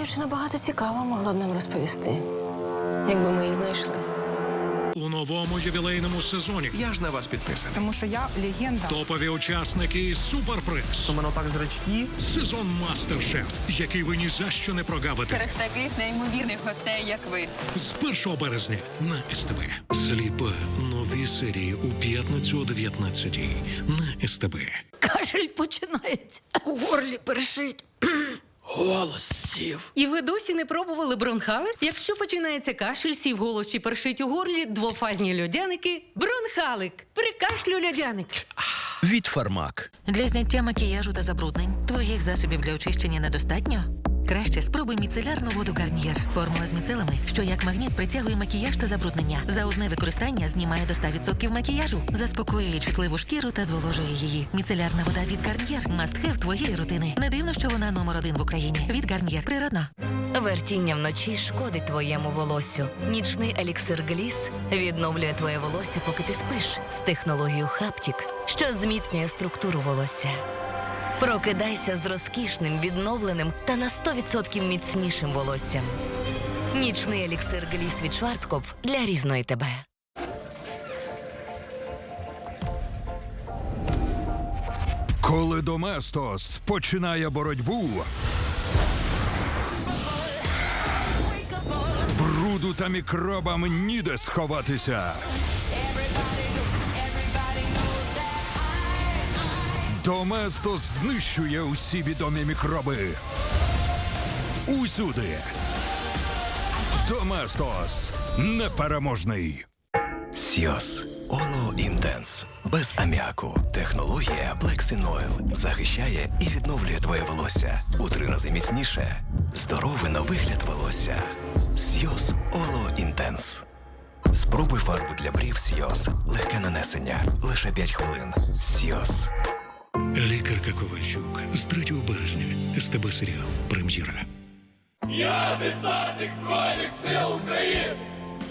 дівчина багато цікаво могла б нам розповісти, якби ми їх знайшли. У новому ювілейному сезоні Я ж на вас підписаний. Тому що я легенда. топові учасники Суперприз. У мене так зрачки. Сезон Мастер-Шеф, який ви ні за що не прогавите. Через таких неймовірних гостей, як ви. З 1 березня на СТБ. Сліпа. Нові серії у п'ятницю о 19 на СТБ. Кашель починається. У горлі першить. Голос сів. І ви досі не пробували бронхали? Якщо починається кашель, сів голос чи першить у горлі, двофазні льодяники, бронхалик, Прикашлю льодяник. Від Фармак. Для зняття макіяжу та забруднень твоїх засобів для очищення недостатньо? Краще спробуй міцелярну воду Гарнієр. Формула з міцелами, що як магніт притягує макіяж та забруднення. За одне використання знімає до 100% макіяжу, заспокоює чутливу шкіру та зволожує її. Міцелярна вода від Гарнієр – мастхев твоєї рутини. Не дивно, що вона номер один в Україні. Від Гарнієр. Природно. Вертіння вночі шкодить твоєму волосю. Нічний еліксир Гліс відновлює твоє волосся, поки ти спиш з технологією Хаптік, що зміцнює структуру волосся. Прокидайся з розкішним, відновленим та на 100% міцнішим волоссям. Нічний еліксир Гліс від Шварцкоп для різної тебе. Коли Доместос починає боротьбу. Бруду та мікробам ніде сховатися. Доместос знищує усі відомі мікроби. Усюди. Доместос непереможний. Сіос. Оло Інтенс. Без аміаку. Технологія Black Oil захищає і відновлює твоє волосся у три рази міцніше. Здоровий на вигляд волосся. Сіос Оло Інтенс. Спробуй фарбу для брів Сіос. Легке нанесення. Лише 5 хвилин. Сіос. Лікарка Ковальчук з 3 березня. СТБ серіал Прем'єра. Я десантник збройних сил України.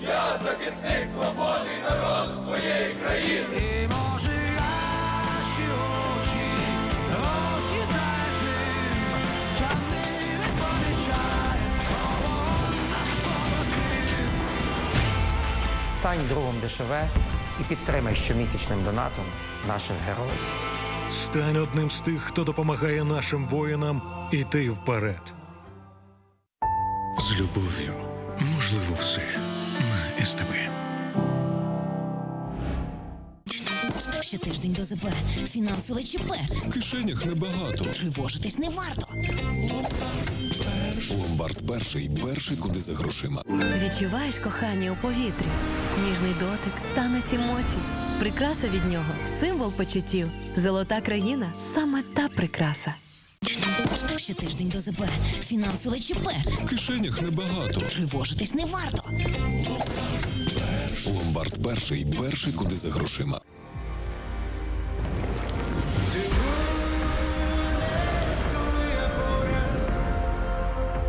Я захисник свободний народ своєї країни. І може учі, розідаючи, чати не помічає. Стань другом ДШВ і підтримай щомісячним донатом наших героїв. Стань одним з тих, хто допомагає нашим воїнам іти вперед. З любов'ю можливо все на СТБ. Ще тиждень до ЗП. Фінансове ЧП. В кишенях небагато. Тривожитись не варто. Ломбард перший, перший куди за грошима. Відчуваєш кохання у повітрі, ніжний дотик, танець емоцій. Прикраса від нього символ почуттів. Золота країна саме та прикраса. Ще тиждень до ЗП. Фінансове ЧП. В кишенях небагато. Тривожитись не варто. Ломбард перший, перший куди за грошима.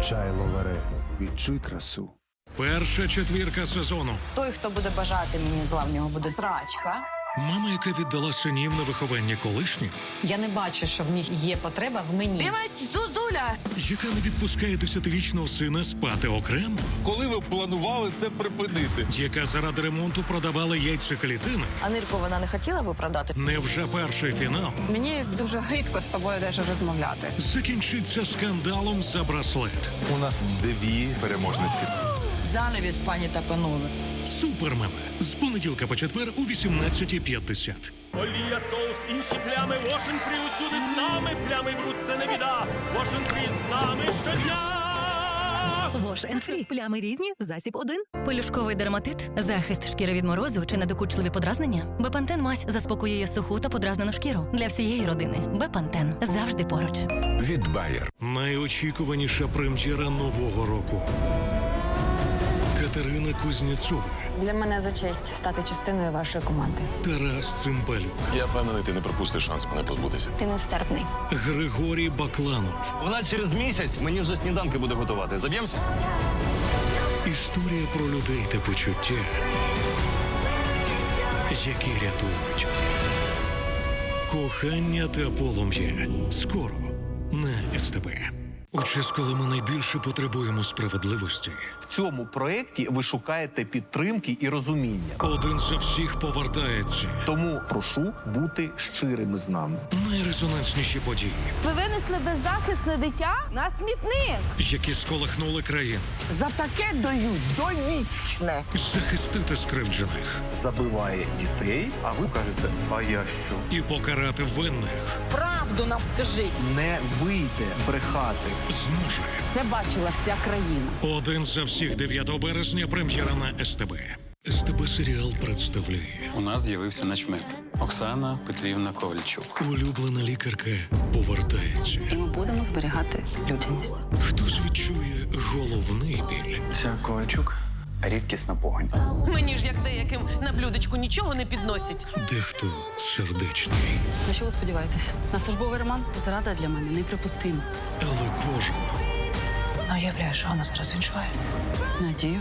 Чай ловаре. Відчуй красу. Перша четвірка сезону. Той, хто буде бажати мені зла, в нього буде зрачка. Мама, яка віддала синів на виховання колишнім, Я не бачу, що в них є потреба в мені. Зузуля! яка не відпускає десятирічного сина спати окремо, Коли ви планували це припинити? яка заради ремонту продавала яйцеклітини. А Нирку вона не хотіла би продати? Невже перший фінал Мені дуже гидко з тобою даже розмовляти. закінчиться скандалом за браслет? У нас дві переможниці. Занавіс, пані та панове. Супермема з понеділка по четвер у 18.50. Олія, соус, інші плями, Washing Free усюди з нами, плями бруд це не біда, Washing Free з нами щодня. Вош Енфрі. Плями різні. Засіб один. Полюшковий дерматит, захист шкіри від морозу чи недокучливі подразнення. Бепантен мазь заспокоює суху та подразнену шкіру для всієї родини. Бепантен завжди поруч. Від Bayer. Найочікуваніша прем'єра нового року. Катерина Кузнєцова, Для мене за честь стати частиною вашої команди. Тарас Цимбалюк, Я впевнений, ти не пропустиш шанс мене позбутися. Ти нестерпний. Григорій Бакланов. Вона через місяць мені вже сніданки буде готувати. Заб'ємося? Історія про людей та почуття, які рятують. Кохання та полум'я. Скоро на СТБ. У час, коли ми найбільше потребуємо справедливості, В цьому проєкті ви шукаєте підтримки і розуміння. один за всіх повертається. Тому прошу бути щирими з нами. Найрезонансніші події, Ви винесли беззахисне дитя на смітник. які сколихнули країну, За таке дають довічне. захистити скривджених Забиває дітей, а ви кажете, а я що? і покарати винних Правду нам скажіть. Не вийде брехати. зможе. Це бачила вся країна. Один за всіх 9 березня прем'єра на СТБ. СТБ серіал представляє У нас з'явився начмет Оксана Петрівна Ковальчук. улюблена лікарка повертається. І ми будемо зберігати людяність. Хтось відчує головний біль, Ця Ковальчук рідкісна погонь. Мені ж як деяким на блюдечку нічого не підносять. дехто сердечний, На що ви сподіваєтесь? На службовий роман? Зрада для мене неприпустима. але кожен Ну, уявляю, що вона зараз відчуває. Надію.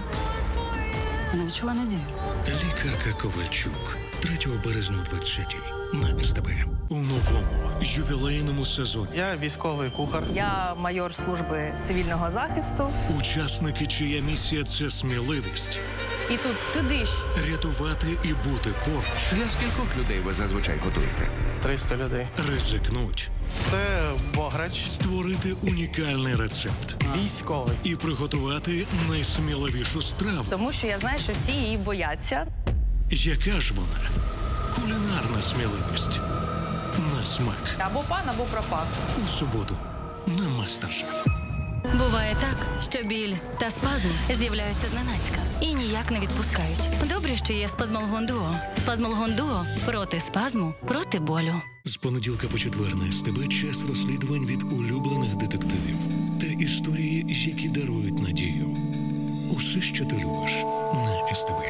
Вона відчуває надію. лікарка Ковальчук 3 березня о 20 на СТБ у новому ювілейному сезоні. Я військовий кухар. Я майор служби цивільного захисту. Учасники, чия місія це сміливість І тут туди ж. рятувати і бути поруч, Для скількох людей ви зазвичай готуєте? 300 людей. ризикнуть, Це бограч. створити унікальний рецепт Військовий. і приготувати найсміливішу страву. Тому що я знаю, що всі її бояться. Яка ж вона? Кулінарна сміливість. На смак Або пан, або пропав. у суботу на Мастер-Шеф. Буває так, що біль та спазм з'являються зненацька ніяк не відпускають. Добре, що є спазмолгон дуо. Спазмолгон дуо проти спазму, проти болю. З понеділка по четвер на СТБ час розслідувань від улюблених детективів та історії, які дарують надію. Усе, що ти любиш на СТБ.